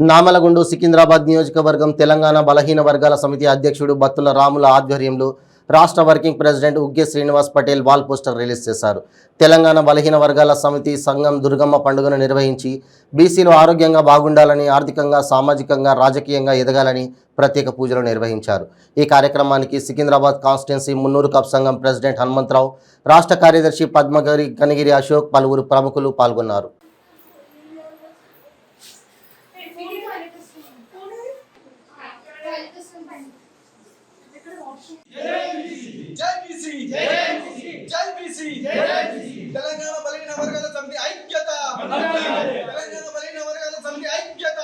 నామలగుండు సికింద్రాబాద్ నియోజకవర్గం తెలంగాణ బలహీన వర్గాల సమితి అధ్యక్షుడు బత్తుల రాముల ఆధ్వర్యంలో రాష్ట్ర working president Ugge Srinivas Patel wall poster release చేశారు. తెలంగాణ బలహీన వర్గాల సమితి సంఘం దుర్గమ్మ పండుగను నిర్వహించి బీసీలు ఆరోగ్యంగా బాగుండాలని ఆర్థికంగా సామాజికంగా రాజకీయంగా ఎదగాలని ప్రత్యేక పూజలు నిర్వహించారు. ఈ కార్యక్రమానికి సికింద్రాబాద్ కాన్స్టిట్యున్సీ మున్నూరు కప్ సంఘం ప్రెసిడెంట్ హనుమంతరావు రాష్ట్ర కార్యదర్శి పద్మగిరి కనిగిరి అశోక్ పలువురు ప్రముఖులు పాల్గొన్నారు జై బీసీ జై బీసీ జై బీసీ తెలంగాణ బలహీన వర్గాల సమితి ఐక్యత తెలంగాణ బలహీన వర్గాల సమితి ఐక్యత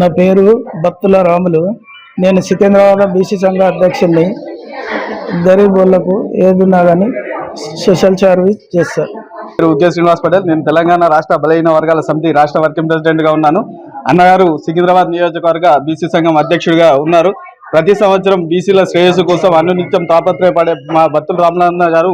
నా పేరు భక్తుల రాములు. నేను సికింద్రాబాద్ బీసీ సంఘ అధ్యక్షుడిని. గరీబ్ వాళ్ళకు ఏదున్నా కానీ సోషల్ సర్వీస్ చేస్తారు పేరు ఉద్యోగ శ్రీనివాస్ పటేల్. నేను తెలంగాణ రాష్ట్ర బలహీన వర్గాల సమితి రాష్ట్ర వర్కింగ్ ప్రెసిడెంట్గా ఉన్నాను. అన్నగారు సికింద్రాబాద్ నియోజకవర్గ బీసీ సంఘం అధ్యక్షుడిగా ఉన్నారు. ప్రతి సంవత్సరం బీసీల శ్రేయస్సు కోసం అనునిత్యం తాపత్రయపడే మా భక్తులు రామనారాయణ గారు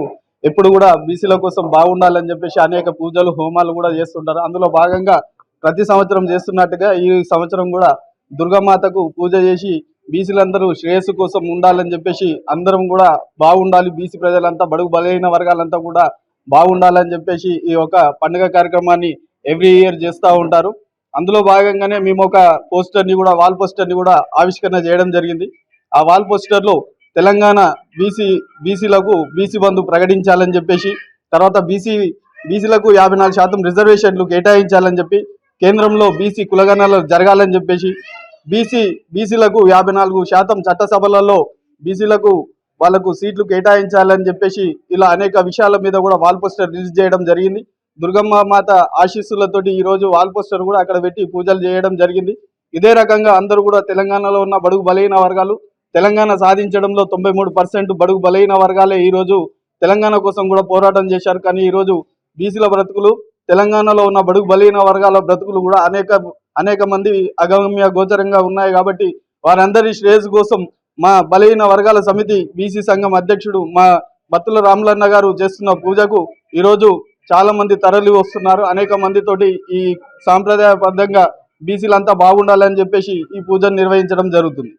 ఎప్పుడు కూడా బీసీల కోసం బాగుండాలని చెప్పేసి అనేక పూజలు హోమాలు కూడా చేస్తుంటారు. అందులో భాగంగా ప్రతి సంవత్సరం చేస్తున్నట్టుగా ఈ సంవత్సరం కూడా దుర్గామాతకు పూజ చేసి బీసీలందరూ శ్రేయస్సు కోసం ఉండాలని చెప్పేసి అందరం కూడా బాగుండాలి. బీసీ ప్రజలంతా బడుగు బలహీన వర్గాలంతా కూడా బాగుండాలని చెప్పేసి ఈ యొక్క పండుగ కార్యక్రమాన్ని ఎవ్రీ ఇయర్ చేస్తూ ఉంటారు. అందులో భాగంగానే మేము ఒక పోస్టర్ని కూడా వాల్ పోస్టర్ని కూడా ఆవిష్కరణ చేయడం జరిగింది. ఆ వాల్ పోస్టర్లో తెలంగాణ బీసీ బీసీలకు బీసీ బంధు ప్రకటించాలని చెప్పేసి తర్వాత బీసీ బీసీలకు యాభై నాలుగు శాతం రిజర్వేషన్లు కేటాయించాలని చెప్పి కేంద్రంలో బీసీ కులగణాలు జరగాలని చెప్పేసి బీసీ బీసీలకు యాభై నాలుగు శాతం చట్టసభలలో బీసీలకు వాళ్ళకు సీట్లు కేటాయించాలని చెప్పేసి ఇలా అనేక విషయాల మీద కూడా వాల్ పోస్టర్ రిలీజ్ చేయడం జరిగింది. దుర్గమ్మ మాత ఆశీస్సులతోటి ఈరోజు వాల్ పోస్టర్ కూడా అక్కడ పెట్టి పూజలు చేయడం జరిగింది. ఇదే రకంగా అందరూ కూడా తెలంగాణలో ఉన్న బడుగు బలహీన వర్గాలు తెలంగాణ సాధించడంలో తొంభై మూడు పర్సెంట్ బడుగు బలహీన వర్గాలే ఈరోజు తెలంగాణ కోసం కూడా పోరాటం చేశారు. కానీ ఈరోజు బీసీల బ్రతుకులు తెలంగాణలో ఉన్న బడుగు బలహీన వర్గాల బ్రతుకులు కూడా అనేక అనేక మంది అగమ్య గోచరంగా ఉన్నాయి కాబట్టి వారందరి శ్రేయస్సు కోసం మా బలహీన వర్గాల సమితి బీసీ సంఘం అధ్యక్షుడు మా బత్తుల రాములన్న గారు చేస్తున్న పూజకు ఈరోజు చాలా మంది తరలి వస్తున్నారు. అనేక మందితోటి ఈ సాంప్రదాయబద్ధంగా బీసీలంతా బాగుండాలని చెప్పేసి ఈ పూజను నిర్వహించడం జరుగుతుంది.